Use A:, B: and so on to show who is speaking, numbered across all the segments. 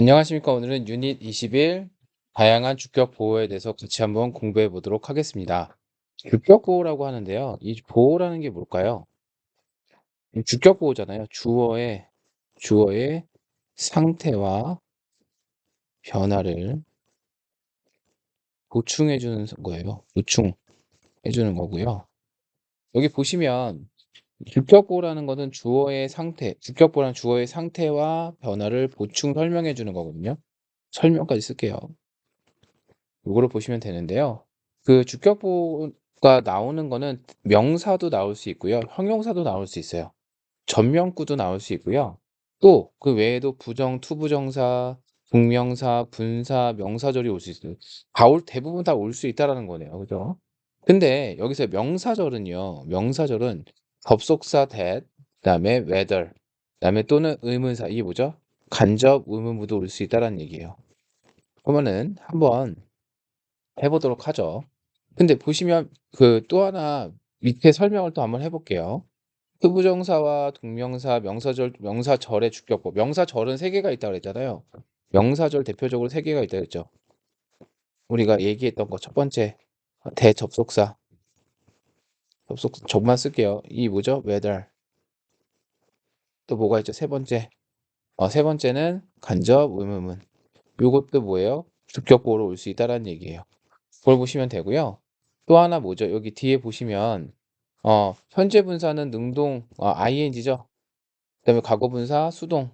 A: 안녕하십니까. 오늘은 유닛 21 다양한 주격 보호에 대해서 같이 한번 공부해 보도록 하겠습니다. 주격 보호라고 하는데요. 이 보호라는 게 뭘까요? 주격 보호잖아요. 주어의 주어의 상태와 변화를 보충해 주는 거예요. 보충해 주는 거고요. 여기 보시면 주격 보호라는 것은 주어의 상태, 주격 보호란 주어의 상태와 변화를 보충 설명해 주는 거거든요. 설명까지 쓸게요. 요거를 보시면 되는데요. 그 주격 보호가 나오는 거는 명사도 나올 수 있고요. 형용사도 나올 수 있어요. 전명구도 나올 수 있고요. 또 그 외에도 부정, 투부정사, 동명사, 분사, 명사절이 올 수 있어요. 다 올, 대부분 다 올 수 있다라는 거네요. 그죠? 근데 여기서 명사절은요. 명사절은 접속사 that, 그다음에 whether, 그다음에 또는 의문사 이게 뭐죠? 간접 의문무도 올 수 있다라는 얘기예요. 그러면은 한번 해보도록 하죠. 근데 보시면 그 또 하나 밑에 설명을 또 한번 해볼게요. 투부정사와 동명사, 명사절, 명사절의 주격법. 명사절은 세 개가 있다고 그랬잖아요. 명사절 대표적으로 세 개가 있다고 했죠. 우리가 얘기했던 거 첫 번째 대접속사. 접속 적만 쓸게요. 이 뭐죠? whether. 또 뭐가 있죠? 세 번째. 어, 세 번째는 간접 의문문. 요것도 뭐예요? 주격보로 올수 있다라는 얘기예요. 그걸 보시면 되고요. 또 하나 뭐죠? 여기 뒤에 보시면 어, 현재 분사는 능동 어, ing죠. 그다음에 과거 분사 수동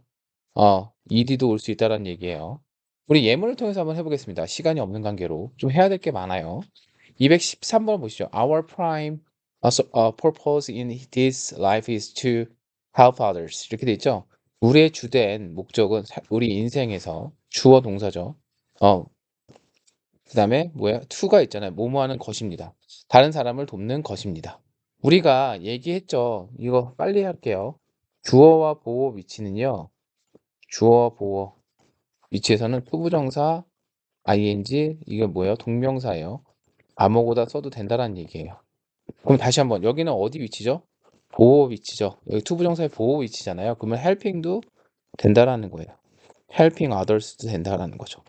A: 어, ed도 올 수 있다라는 얘기예요. 우리 예문을 통해서 한번 해보겠습니다. 시간이 없는 관계로 좀 해야 될 게 많아요. 213번 보시죠. Our prime uh, purpose in this life is to help others. 이렇게 돼 있죠. 우리의 주된 목적은 우리 인생에서 주어 동사죠. 어, 그 다음에 뭐야? to가 있잖아요. 뭐뭐 하는 것입니다. 다른 사람을 돕는 것입니다. 우리가 얘기했죠. 이거 빨리 할게요. 주어와 보호 위치는요. 주어 보호 위치에서는 투부정사 ing 이게 뭐예요? 동명사예요. 아무거나 써도 된다는 얘기예요. 그럼 다시 한번 여기는 어디 위치죠? 보호 위치죠. 여기 투부정사의 보호 위치잖아요. 그러면 helping도 된다라는 거예요. helping others도 된다라는 거죠.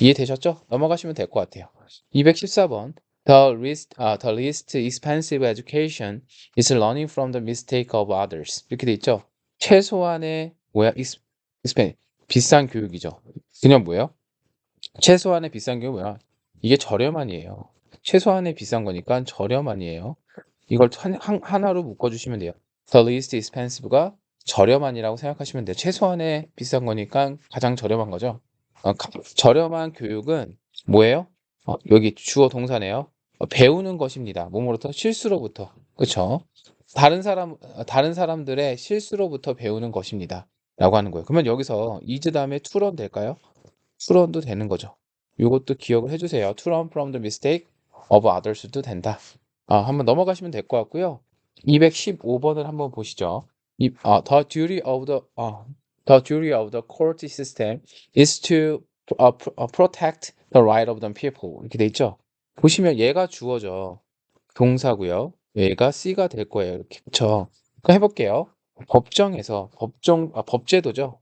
A: 이해되셨죠? 넘어가시면 될 것 같아요. 214번 The least, uh, the least expensive education is learning from the mistake of others. 이렇게 돼 있죠? 최소한의 뭐야? 익스, 익스펜 비싼 교육이죠. 그냥 뭐예요? 최소한의 비싼 교육 뭐야? 이게 저렴한이에요. 최소한의 비싼 거니까 저렴한이에요. 이걸 한, 하나로 묶어주시면 돼요. The least expensive가 저렴한이라고 생각하시면 돼요. 최소한의 비싼 거니까 가장 저렴한 거죠. 어, 저렴한 교육은 뭐예요? 어, 여기 주어 동사네요. 어, 배우는 것입니다. 몸으로부터 실수로부터. 그렇죠? 다른 사람 다른 사람들의 실수로부터 배우는 것입니다. 라고 하는 거예요. 그러면 여기서 is 다음에 learn 될까요? learn도 되는 거죠. 이것도 기억을 해주세요. learn from the mistake of others도 된다. 아, 한번 넘어가시면 될 것 같고요. 215번을 한번 보시죠. 이, 아, the duty of the 아, the duty of the court system is to uh, protect the right of the people 이렇게 돼 있죠. 보시면 얘가 주어져 동사고요. 얘가 C가 될 거예요. 이렇게 그렇죠. 그럼 해볼게요. 법정에서 법정 아, 법제도죠.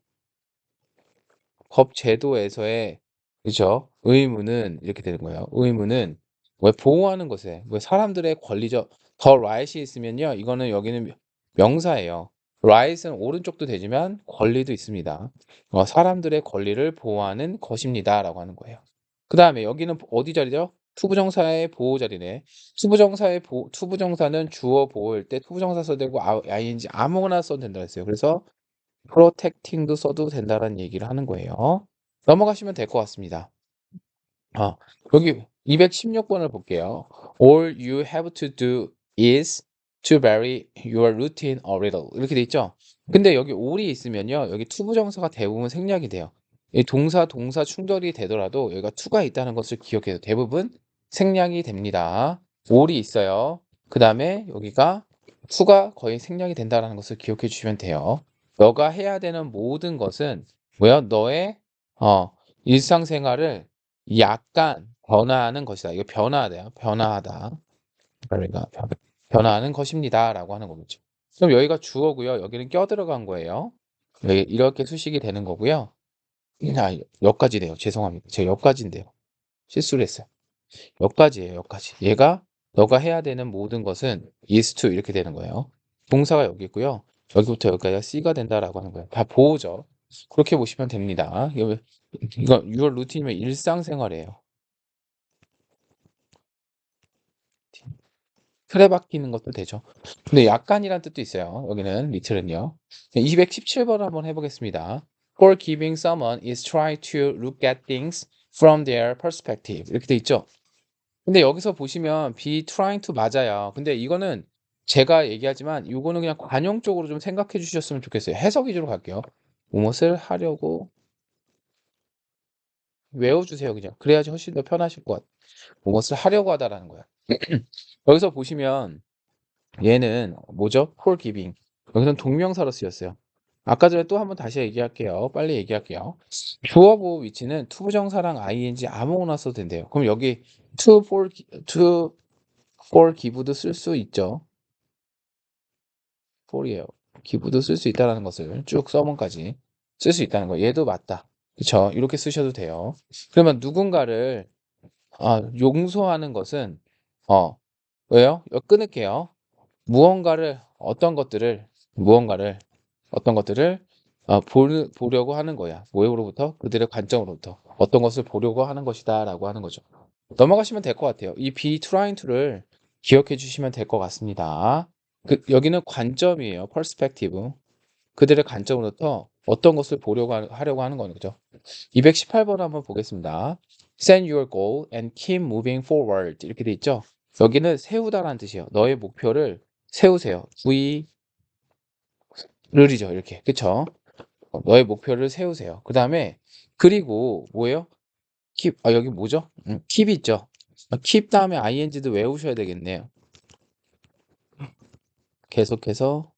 A: 법제도에서의 그죠? 의무는 이렇게 되는 거예요. 의무는 왜 보호하는 것에 왜 사람들의 권리적 더 right이 있으면요. 이거는 여기는 명사예요. right은 오른쪽도 되지만 권리도 있습니다. 어, 사람들의 권리를 보호하는 것입니다라고 하는 거예요. 그 다음에 여기는 어디 자리죠? 투부정사의 보호 자리네. 투부정사의 보, 투부정사는 주어 보호일 때 투부정사 써도 되고 ing 아무거나 써도 된다 했어요. 그래서 protecting도 써도 된다는 얘기를 하는 거예요. 넘어가시면 될 것 같습니다. 아, 여기 216번을 볼게요. All you have to do is to vary your routine a little. 이렇게 돼 있죠? 근데 여기 all이 있으면요. 여기 투부정사가 대부분 생략이 돼요. 이 동사 동사 충돌이 되더라도 여기가 to가 있다는 것을 기억해서 대부분 생략이 됩니다. all이 있어요. 그 다음에 여기가 to가 거의 생략이 된다는 것을 기억해 주시면 돼요. 너가 해야 되는 모든 것은 뭐야? 너의 어, 일상생활을 약간 변화하는 것이다. 이거 변화돼요. 변화하다. 그러니까 변화하는 것입니다라고 하는 거겠죠. 그럼 여기가 주어고요. 여기는 껴 들어간 거예요. 이렇게 수식이 되는 거고요. 아 여기까지네요. 죄송합니다. 제가 여기까지인데요. 실수를 했어요. 여기까지예요. 여기까지. 얘가 너가 해야 되는 모든 것은 is to 이렇게 되는 거예요. 동사가 여기 있고요. 여기부터 여기까지가 C가 된다라고 하는 거예요. 다 보호죠. 그렇게 보시면 됩니다. 이거 이거 6월 루틴이면 일상생활이에요. 틀에 박히는 것도 되죠. 근데 약간이란 뜻도 있어요. 여기는 리틀은요. 217번 한번 해보겠습니다. For giving someone is try to look at things from their perspective 이렇게 돼 있죠. 근데 여기서 보시면 be trying to 맞아요. 근데 이거는 제가 얘기하지만 이거는 그냥 관용적으로 좀 생각해 주셨으면 좋겠어요. 해석 위주로 갈게요. 무엇을 하려고 외워주세요. 그냥 그래야지 훨씬 더 편하실 것 같아요. 무엇을 하려고 하다라는 거야. 여기서 보시면 얘는 뭐죠? for giving. 여기서는 동명사로 쓰였어요. 아까 전에 또 한번 다시 얘기할게요. 빨리 얘기할게요. 주어 보호 위치는 투부정사랑 ing 아무거나 써도 된대요. 그럼 여기 to for to for give도 쓸 수 있죠. for이에요. give도 쓸 수 있다라는 것을 쭉 서문까지 쓸 수 있다는 거. 얘도 맞다. 그렇죠? 이렇게 쓰셔도 돼요. 그러면 누군가를 아, 용서하는 것은 어 왜요? 끊을게요. 무언가를 어떤 것들을 무언가를 어떤 것들을 어, 보, 보려고 하는 거야. 뭐로부터? 그들의 관점으로부터 어떤 것을 보려고 하는 것이다 라고 하는 거죠. 넘어가시면 될 것 같아요. 이 be trying to를 기억해 주시면 될 것 같습니다. 그, 여기는 관점이에요. perspective. 그들의 관점으로부터 어떤 것을 보려고 하, 하려고 하는 거는 거죠. 218번 한번 보겠습니다. Set your goal and keep moving forward 이렇게 돼 있죠. 여기는 세우다라는 뜻이에요. 너의 목표를 세우세요. V 를이죠. 이렇게. 그쵸? 어, 너의 목표를 세우세요. 그 다음에 그리고 뭐예요? keep 아 여기 뭐죠? 음, keep 있죠. 아, keep 다음에 ing도 외우셔야 되겠네요. 계속해서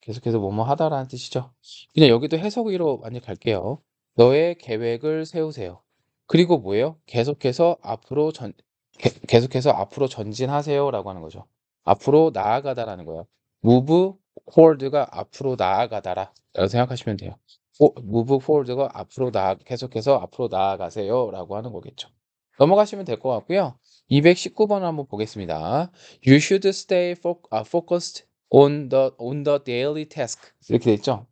A: 계속해서 뭐뭐 하다라는 뜻이죠. 그냥 여기도 해석으로 많이 갈게요. 너의 계획을 세우세요. 그리고 뭐예요? 계속해서 앞으로 전 게- 계속해서 앞으로 전진하세요라고 하는 거죠. 앞으로 나아가다라는 거예요. move forward가 앞으로 나아가다라 라고 생각하시면 돼요. 어, move forward가 앞으로 나 계속해서 앞으로 나아가세요라고 하는 거겠죠. 넘어가시면 될 것 같고요. 219번 한번 보겠습니다. You should stay fo- 아, focused on the on the daily task 이렇게 돼 있죠.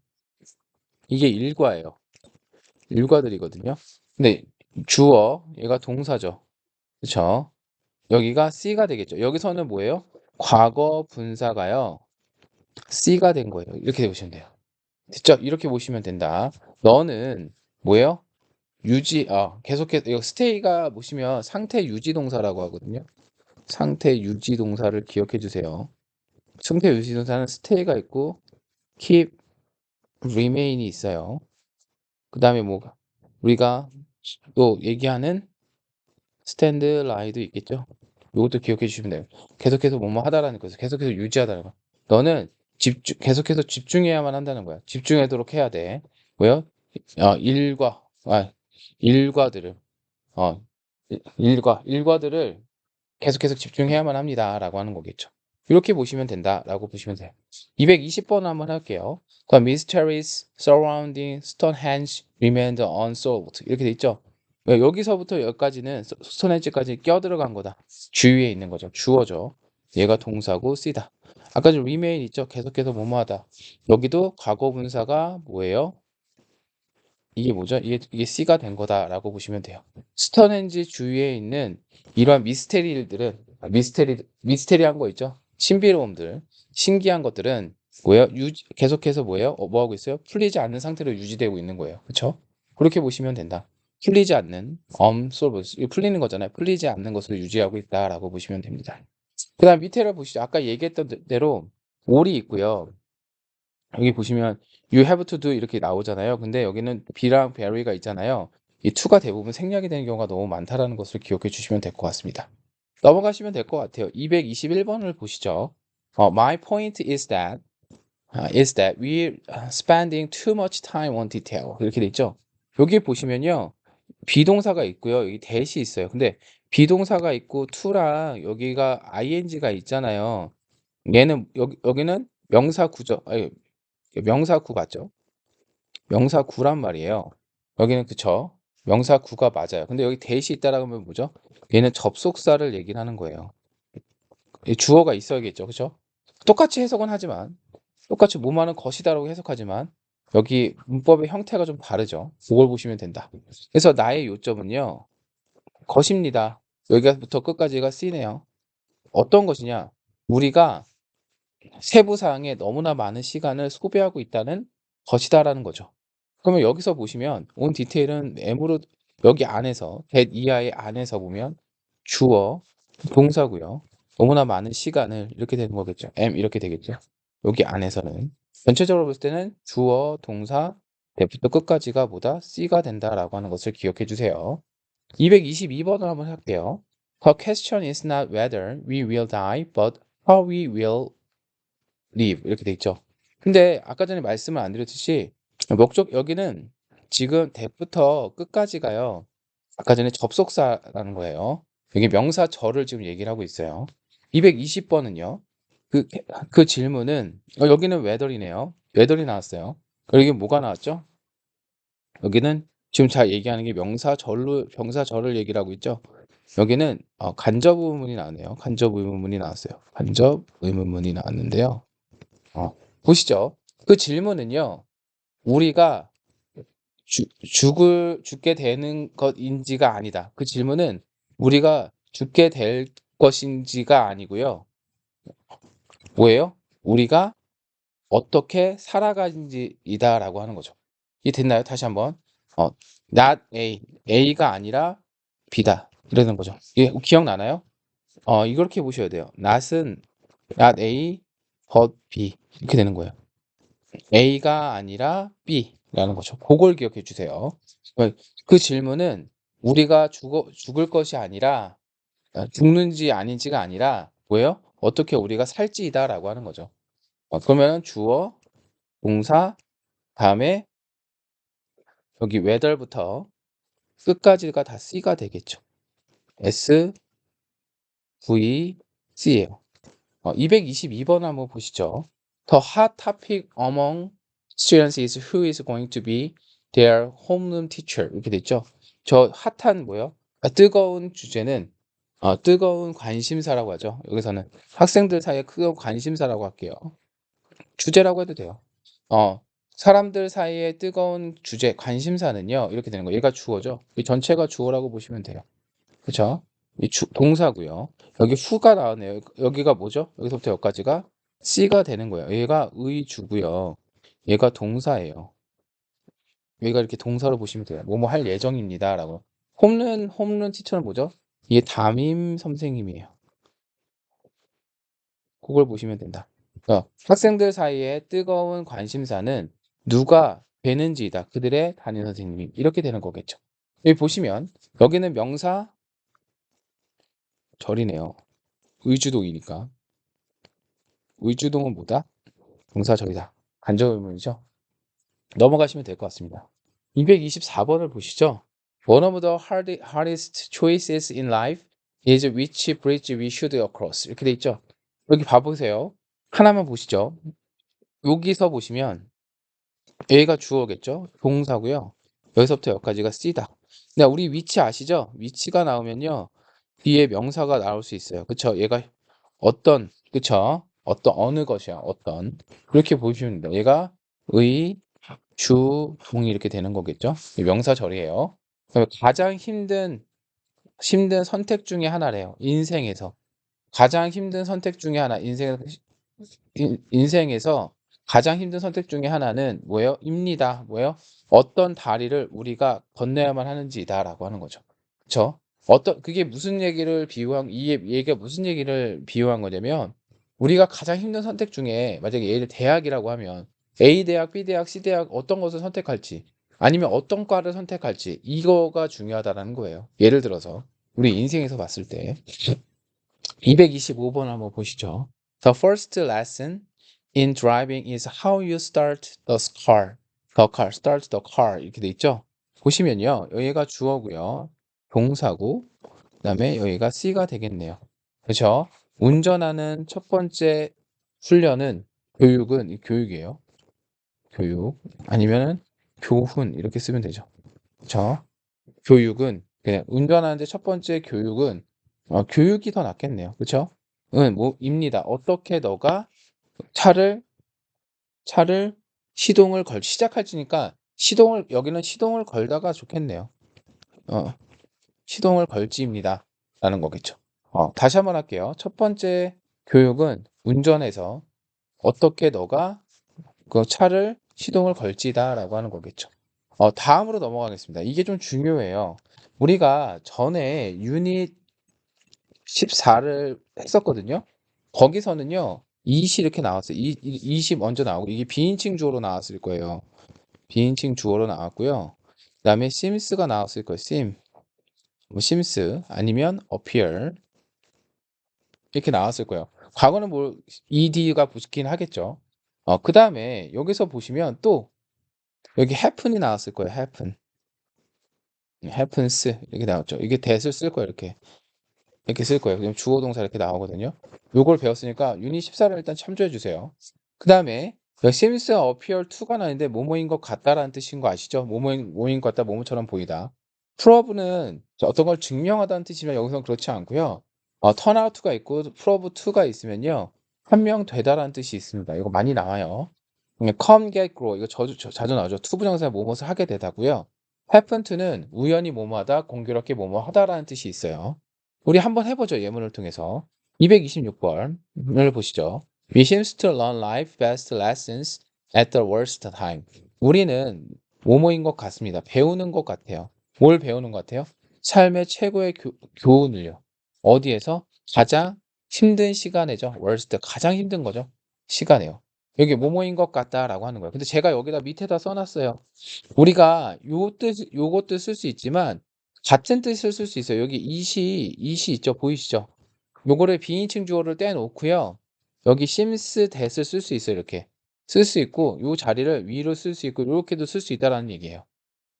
A: 이게 일과예요. 일과들이거든요. 근데 주어 얘가 동사죠. 그렇죠? 여기가 C가 되겠죠. 여기서는 뭐예요? 과거 분사가요. C가 된 거예요. 이렇게 보시면 돼요. 됐죠? 이렇게 보시면 된다. 너는 뭐예요? 유지, 아, 계속해서, 이거 스테이가 보시면 상태 유지 동사라고 하거든요. 상태 유지 동사를 기억해 주세요. 상태 유지 동사는 스테이가 있고, keep, remain이 있어요. 그 다음에 뭐가, 우리가 또 얘기하는 stand, lie도 있겠죠? 이것도 기억해 주시면 돼요. 계속해서 뭐뭐 하다라는 거죠. 계속해서 유지하다는 거. 너는 집중, 계속해서 집중해야만 한다는 거야. 집중하도록 해야 돼. 뭐요? 어, 일과, 아, 일과들을, 어, 일- 일과, 일과들을 계속해서 집중해야만 합니다. 라고 하는 거겠죠. 이렇게 보시면 된다. 라고 보시면 돼요. 220번 한번 할게요. The mysteries surrounding Stonehenge remained unsolved. 이렇게 돼 있죠. 왜 여기서부터 여기까지는 스- 스톤헨지까지 껴들어간 거다. 주위에 있는 거죠. 주어죠. 얘가 동사고 쓰다. 아까 좀 remain 있죠. 계속해서 뭐뭐하다. 여기도 과거 분사가 뭐예요? 이게 뭐죠? 이게, 이게 C가 된 거다라고 보시면 돼요. 스톤헨지 주위에 있는 이러한 미스테리들은 아, 미스테리 미스테리한 거 있죠? 신비로움들, 신기한 것들은 뭐예요? 유지, 계속해서 뭐예요? 어, 뭐 하고 있어요? 풀리지 않는 상태로 유지되고 있는 거예요. 그렇죠? 그렇게 보시면 된다. 풀리지 않는 unsolved 이거 풀리는 거잖아요. 풀리지 않는 것을 유지하고 있다라고 보시면 됩니다. 그 다음 밑에를 보시죠. 아까 얘기했던 대- 대로 올이 있고요. 여기 보시면 you have to do 이렇게 나오잖아요. 근데 여기는 be랑 very가 있잖아요. 이 to가 대부분 생략이 되는 경우가 너무 많다라는 것을 기억해 주시면 될 것 같습니다. 넘어가시면 될 것 같아요. 221번을 보시죠. 어, my point is that uh, is that we're spending too much time on detail 이렇게 돼 있죠. 여기 보시면요. 비동사가 있고요. 여기 대시 있어요. 근데 비동사가 있고 to랑 여기가 ing가 있잖아요. 얘는 여기 여기는 명사 구죠. 아니, 명사구 같죠. 명사 구란 말이에요. 여기는 그쵸? 명사 구가 맞아요. 근데 여기 대시 있다라고 하면 뭐죠? 얘는 접속사를 얘기를 하는 거예요. 이 주어가 있어야겠죠. 그죠? 똑같이 해석은 하지만 똑같이 뭐만은 것이다라고 해석하지만 여기 문법의 형태가 좀 다르죠. 그걸 보시면 된다. 그래서 나의 요점은요. 것입니다. 여기부터 끝까지가 C네요. 어떤 것이냐? 우리가 세부사항에 너무나 많은 시간을 소비하고 있다는 것이다라는 거죠. 그러면 여기서 보시면 온 디테일은 M으로 여기 안에서 that 이하의 안에서 보면 주어, 동사고요. 너무나 많은 시간을 이렇게 되는 거겠죠. M 이렇게 되겠죠. 여기 안에서는 전체적으로 볼 때는 주어, 동사, 대부터 끝까지가 뭐다? C가 된다라고 하는 것을 기억해 주세요. 222번을 한번 할게요. The question is not whether we will die, but how we will live. 이렇게 돼 있죠. 근데 아까 전에 말씀을 안 드렸듯이 목적 여기는 지금 대부터 끝까지가요. 아까 전에 접속사라는 거예요. 여기 명사 절을 지금 얘기를 하고 있어요. 220번은요. 그, 그 질문은 어, 여기는 whether이네요. whether이 나왔어요. 여기 뭐가 나왔죠? 여기는 지금 잘 얘기하는 게 명사 절로 명사 절을 얘기를 하고 있죠. 여기는 어, 간접 의문문이 나왔네요. 간접 의문문이 나왔어요. 간접 의문문이 나왔는데요. 어, 보시죠. 그 질문은요. 우리가 주, 죽을 죽게 되는 것인지가 아니다. 그 질문은 우리가 죽게 될 것인지가 아니고요. 뭐예요? 우리가 어떻게 살아가는지이다라고 하는 거죠. 이해 됐나요? 다시 한번. 어, not A, A가 아니라 B다. 이러는 거죠. 예, 기억나나요? 어, 이렇게 보셔야 돼요. not은 not A, but B 이렇게 되는 거예요. A가 아니라 B라는 거죠. 그걸 기억해 주세요. 그 질문은 우리가 죽어, 죽을 것이 아니라 어, 죽는지 아닌지가 아니라 뭐예요? 어떻게 우리가 살지이다 라고 하는 거죠. 어, 그러면 주어, 동사, 다음에 여기 whether부터 끝까지가 다 C가 되겠죠. S, V, C예요. 어, 222번 한번 보시죠. The hot topic among students is who is going to be their homeroom teacher 이렇게 됐죠. 저 핫한 뭐요? 아, 뜨거운 주제는 어, 뜨거운 관심사라고 하죠. 여기서는 학생들 사이에 뜨거운 관심사라고 할게요. 주제라고 해도 돼요. 어, 사람들 사이에 뜨거운 주제, 관심사는요. 이렇게 되는 거예요. 얘가 주어죠. 이 전체가 주어라고 보시면 돼요. 그렇죠? 이 주, 동사고요. 여기 후가 나오네요. 여기가 뭐죠? 여기서부터 여기까지가 C가 되는 거예요. 얘가 의주고요. 얘가 동사예요. 여기가 이렇게 동사로 보시면 돼요. 뭐뭐 할 예정입니다라고. 홈런 홈런 티처는 뭐죠? 이게 담임 선생님이에요. 그걸 보시면 된다. 어, 학생들 사이에 뜨거운 관심사는 누가 되는지이다. 그들의 담임 선생님이 이렇게 되는 거겠죠. 여기 보시면 여기는 명사 절이네요. 의주동이니까. 의주동은 뭐다? 동사 절이다. 간접 의문이죠. 넘어가시면 될 것 같습니다. 224번을 보시죠. One of the hard, hardest choices in life is which bridge we should cross. 이렇게 돼 있죠. 여기 봐보세요. 하나만 보시죠. 여기서 보시면 A가 주어겠죠. 동사고요. 여기서부터 여기까지가 C다. 근데 우리 위치 아시죠? 위치가 나오면요. 뒤에 명사가 나올 수 있어요. 그쵸? 얘가 어떤, 그쵸? 어떤, 어느 것이야. 어떤. 그렇게 보시면 됩니다. 얘가 의, 주, 동이 이렇게 되는 거겠죠? 명사 절이에요. 가장 힘든 힘든 선택 중에 하나래요. 인생에서 가장 힘든 선택 중에 하나 인생 인생에서 가장 힘든 선택 중에 하나는 뭐예요? 입니다. 뭐예요? 어떤 다리를 우리가 건너야만 하는지다라고 하는 거죠. 그렇죠? 어떤 그게 무슨 얘기를 비유한 이 얘기가 무슨 얘기를 비유한 거냐면 우리가 가장 힘든 선택 중에 만약에 예를 대학이라고 하면 A 대학, B 대학, C 대학 어떤 것을 선택할지 아니면 어떤 과를 선택할지 이거가 중요하다는 거예요. 예를 들어서 우리 인생에서 봤을 때 225번 한번 보시죠. The first lesson in driving is how you start the car. The car, start the car 이렇게 돼 있죠. 보시면요. 여기가 주어고요. 동사고 그다음에 여기가 C가 되겠네요. 그렇죠? 운전하는 첫 번째 훈련은 교육은 교육이에요. 교육 아니면은 교훈 이렇게 쓰면 되죠. 그쵸? 교육은 그냥 운전하는데 첫 번째 교육은 어, 교육이 더 낫겠네요. 그쵸? 은 뭐 입니다. 어떻게 너가 차를 차를 시동을 걸 시작할지니까 시동을 여기는 시동을 걸다가 좋겠네요. 어, 시동을 걸지입니다. 라는 거겠죠. 어, 다시 한번 할게요. 첫 번째 교육은 운전에서 어떻게 너가 그 차를 시동을 걸지다라고 하는 거겠죠. 어, 다음으로 넘어가겠습니다. 이게 좀 중요해요. 우리가 전에 유닛 14를 했었거든요. 거기서는요. 20 이렇게 나왔어요. 20 먼저 나오고 이게 비인칭 주어로 나왔을 거예요. 비인칭 주어로 나왔고요. 그 다음에 sims가 나왔을 거예요. sim. 뭐 sims 아니면 appear 이렇게 나왔을 거예요. 과거는 뭐 ed가 붙긴 하겠죠. 어, 그 다음에 여기서 보시면 또 여기 happen이 나왔을 거예요. happen. happens 이렇게 나왔죠. 이게 that을 쓸 거예요. 이렇게. 이렇게 쓸 거예요. 그럼 주어 동사 이렇게 나오거든요. 요걸 배웠으니까 유닛 14를 일단 참조해 주세요. 그 다음에 seems appear to가 나는데 뭐뭐인 것 같다라는 뜻인 거 아시죠? 뭐뭐인, 뭐인 것 같다, 뭐뭐처럼 보이다. prove는 어떤 걸 증명하다는 뜻이지만 여기서는 그렇지 않고요. 어, turn out가 있고 prove to가 있으면요. 한 명 되다라는 뜻이 있습니다. 이거 많이 나와요. come, get, grow 이거 자주, 자주 나오죠. 투부정사 뭐뭐을 하게 되다고요. happen to는 우연히 뭐뭐하다, 공교롭게 뭐뭐하다라는 뜻이 있어요. 우리 한번 해보죠. 예문을 통해서. 226번을 보시죠. We seems to learn life best lessons at the worst time. 우리는 뭐뭐인 것 같습니다. 배우는 것 같아요. 뭘 배우는 것 같아요? 삶의 최고의 교, 교훈을요. 어디에서? 가장 힘든 시간에죠. worst. 가장 힘든 거죠. 시간에요. 여기 뭐뭐인 것 같다라고 하는 거예요. 근데 제가 여기다 밑에다 써놨어요. 우리가 요 뜻, 요것도 쓸 수 있지만 같은 뜻을 쓸 수 있어요. 여기 이시, 이시 있죠? 보이시죠? 요거를 비인칭 주어를 떼놓고요. 여기 심스 that을 쓸수 있어요. 이렇게. 쓸 수 있고 요 자리를 위로 쓸 수 있고 이렇게도 쓸 수 있다라는 얘기예요.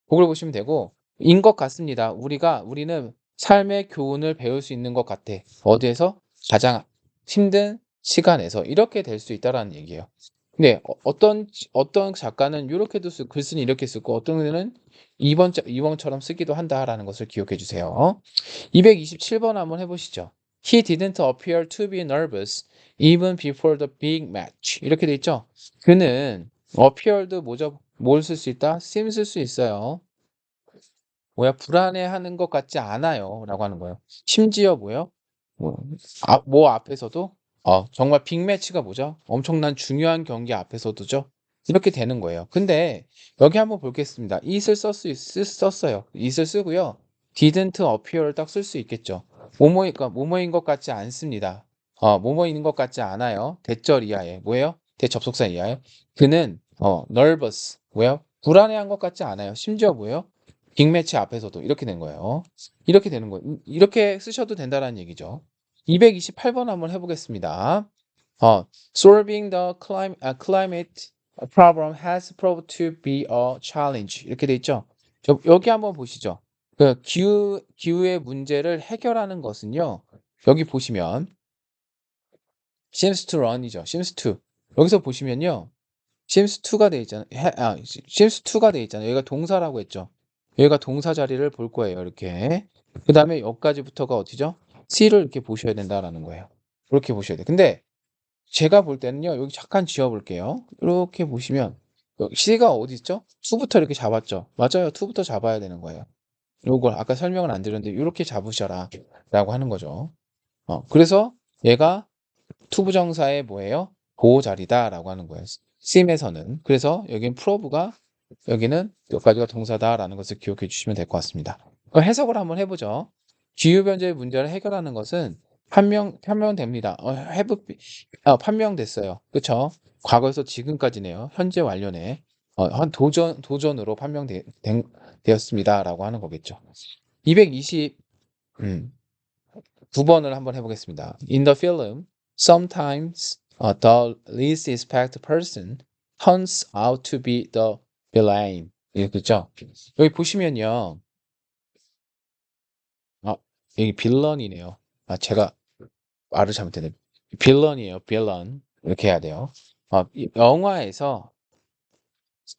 A: 그걸 보시면 되고 인 것 같습니다. 우리가 우리는 삶의 교훈을 배울 수 있는 것 같아. 어디에서? 가장 힘든 시간에서 이렇게 될 수 있다라는 얘기예요. 근데 어, 어떤 어떤 작가는 이렇게도 쓰고 글쓰는 이렇게 쓰고 어떤 데는 2번 2번처럼 쓰기도 한다라는 것을 기억해 주세요. 227번 한번 해 보시죠. He didn't appear to be nervous even before the big match. 이렇게 돼 있죠? 그는 appeared 뭐죠? 뭘쓸 수 있다? seem 쓸수 있어요. 뭐야? 불안해하는 것 같지 않아요. 라고 하는 거예요. 심지어 뭐요? 뭐, 아, 뭐 앞에서도 어, 정말 빅매치가 뭐죠? 엄청난 중요한 경기 앞에서도죠. 이렇게 되는 거예요. 근데 여기 한번 보겠습니다. it을 썼, 썼어요. it을 쓰고요. didn't appear를 딱 쓸 수 있겠죠. 뭐뭐인, 뭐뭐인 것 같지 않습니다. 어, 뭐뭐인 것 같지 않아요. 대절 이하에. 뭐예요? 대접속사 이하에. 그는 어, nervous. 뭐예요? 불안해한 것 같지 않아요. 심지어 뭐예요? 빅매치 앞에서도 이렇게 된 거예요. 이렇게 되는 거예요. 이렇게 쓰셔도 된다는 얘기죠. 228번 한번 해보겠습니다. 어, solving the climate, uh, climate problem has proved to be a challenge. 이렇게 돼 있죠. 저, 여기 한번 보시죠. 그 기후, 기후의 문제를 해결하는 것은요. 여기 보시면 seems to run이죠. seems to. 여기서 보시면요. seems to가 돼 있잖아요. 아, seems to가 돼 있잖아요. 여기가 동사라고 했죠. 여기가 동사 자리를 볼 거예요. 이렇게. 그 다음에 여기까지부터가 어디죠? C를 이렇게 보셔야 된다라는 거예요. 그렇게 보셔야 돼요. 근데 제가 볼 때는요. 여기 잠깐 지워 볼게요. 이렇게 보시면 C가 어디 있죠? 2부터 이렇게 잡았죠. 맞아요. 2부터 잡아야 되는 거예요. 요걸 아까 설명을 안 드렸는데 이렇게 잡으셔라 라고 하는 거죠. 어, 그래서 얘가 투부정사의 뭐예요? 보호자리다 라고 하는 거예요. sim에서는. 그래서 여기는 prove가 여기는 여기까지가 동사다라는 것을 기억해 주시면 될 것 같습니다. 해석을 한번 해보죠. 기후 변제의 문제를 해결하는 것은 판명 판명됩니다. 어, have 어, 판명됐어요. 그렇죠? 과거에서 지금까지네요. 현재 완료네. 어, 한 도전 도전으로 판명되었습니다 라고 하는 거겠죠. 220 음, 9번을 한번 해보겠습니다. In the film, sometimes uh, the least expected person turns out to be the villain. 그렇죠? 여기 보시면요. 여기 빌런이네요. 아, 제가 말을 잘못했네. 빌런이에요. 빌런. 이렇게 해야 돼요. 아, 영화에서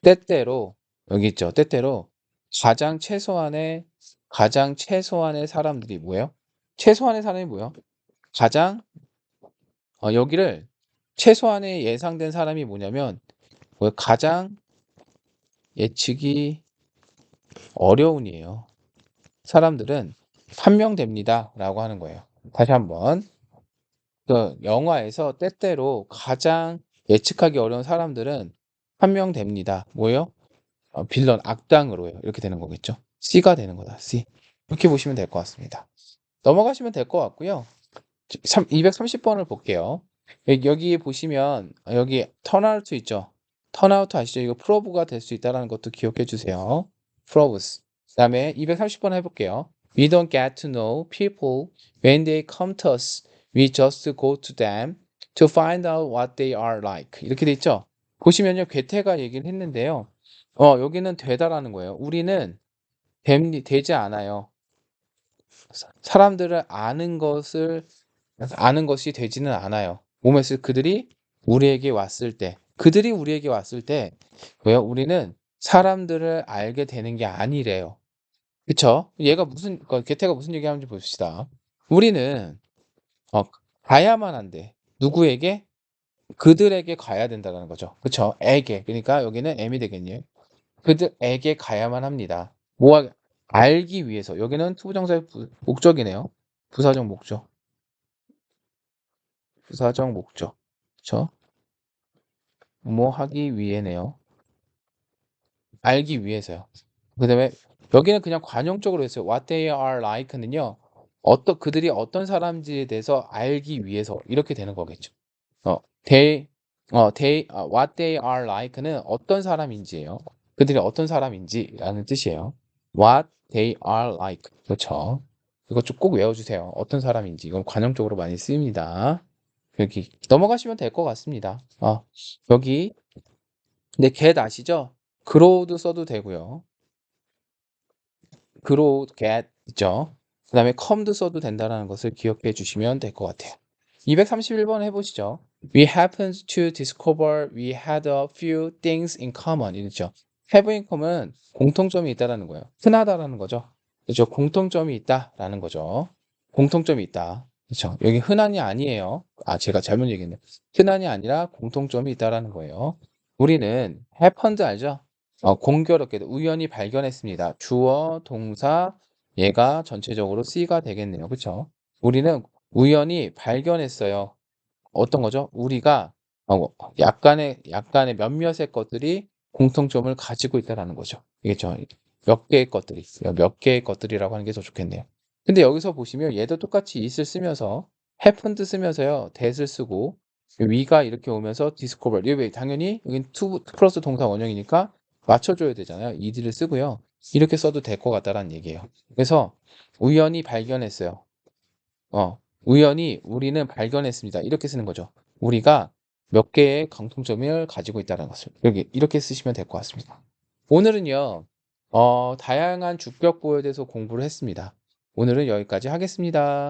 A: 때때로 여기 있죠. 때때로 가장 최소한의 가장 최소한의 사람들이 뭐예요? 최소한의 사람이 뭐예요? 가장 어, 여기를 최소한의 예상된 사람이 뭐냐면 뭐예요? 가장 예측이 어려운이에요. 사람들은 판명됩니다 라고 하는 거예요. 다시 한번 그 영화에서 때때로 가장 예측하기 어려운 사람들은 판명됩니다. 뭐예요? 어, 빌런 악당으로요. 이렇게 되는 거겠죠. C가 되는 거다. C. 이렇게 보시면 될 것 같습니다. 넘어가시면 될 것 같고요. 230번을 볼게요. 여기, 여기 보시면 어, 여기 턴아웃 있죠. 턴아웃 아시죠? 이거 프로브가 될 수 있다는 것도 기억해 주세요. 프로브스. 그 다음에 230번 해볼게요. We don't get to know people when they come to us. We just go to them to find out what they are like. 이렇게 돼 있죠? 보시면요. 괴테가 얘기를 했는데요. 어, 여기는 되다라는 거예요. 우리는 됨, 되지 않아요. 사람들을 아는 것을 아는 것이 되지는 않아요. 몸에서 그들이 우리에게 왔을 때, 그들이 우리에게 왔을 때, 왜요? 우리는 사람들을 알게 되는 게 아니래요. 그쵸? 얘가 무슨, 그 개태가 무슨 얘기하는지 봅시다. 우리는, 어, 가야만 한데, 누구에게? 그들에게 가야 된다는 거죠. 그쵸? 에게. 그러니까 여기는 M이 되겠네요. 그들에게 가야만 합니다. 뭐, 알기 위해서. 여기는 투부정사의 부, 목적이네요. 부사적 목적. 부사적 목적. 그쵸? 뭐 하기 위해네요. 알기 위해서요. 그 다음에 여기는 그냥 관용적으로 했어요. What they are like는요. 어떤 그들이 어떤 사람인지에 대해서 알기 위해서 이렇게 되는 거겠죠. 어, they, 어, they, 어, what they are like는 어떤 사람인지예요. 그들이 어떤 사람인지라는 뜻이에요. What they are like. 그렇죠. 이것 좀 꼭 외워주세요. 어떤 사람인지. 이건 관용적으로 많이 쓰입니다. 여기 넘어가시면 될 것 같습니다. 어, 여기 근데 get 아시죠? grow도 써도 되고요. Grow, get 있죠. 그 다음에 come도 써도 된다는 것을 기억해 주시면 될 것 같아요. 231번 해보시죠. We happened to discover we had a few things in common. 이렇죠. have in common 공통점이 있다라는 거예요. 흔하다라는 거죠. 그렇죠. 공통점이 있다라는 거죠. 공통점이 있다. 그렇죠. 여기 흔한이 아니에요. 아, 제가 잘못 얘기했네. 흔한이 아니라 공통점이 있다라는 거예요. 우리는 happened 알죠? 어, 공교롭게도 우연히 발견했습니다. 주어, 동사, 얘가 전체적으로 C가 되겠네요. 그렇죠? 우리는 우연히 발견했어요. 어떤 거죠? 우리가 어, 약간의 약간의 몇몇의 것들이 공통점을 가지고 있다라는 거죠. 이겠죠? 몇 개의 것들이 몇 개의 것들이라고 하는 게 더 좋겠네요. 근데 여기서 보시면 얘도 똑같이 is를 쓰면서 happened 쓰면서요. that을 쓰고 위가 이렇게 오면서 discover 이게 당연히 여긴 to 플러스 동사 원형이니까 맞춰줘야 되잖아요. 이들을 쓰고요. 이렇게 써도 될 것 같다라는 얘기예요. 그래서 우연히 발견했어요. 어, 우연히 우리는 발견했습니다. 이렇게 쓰는 거죠. 우리가 몇 개의 공통점을 가지고 있다는 것을 여기 이렇게 쓰시면 될 것 같습니다. 오늘은요, 어, 다양한 주격보에 대해서 공부를 했습니다. 오늘은 여기까지 하겠습니다.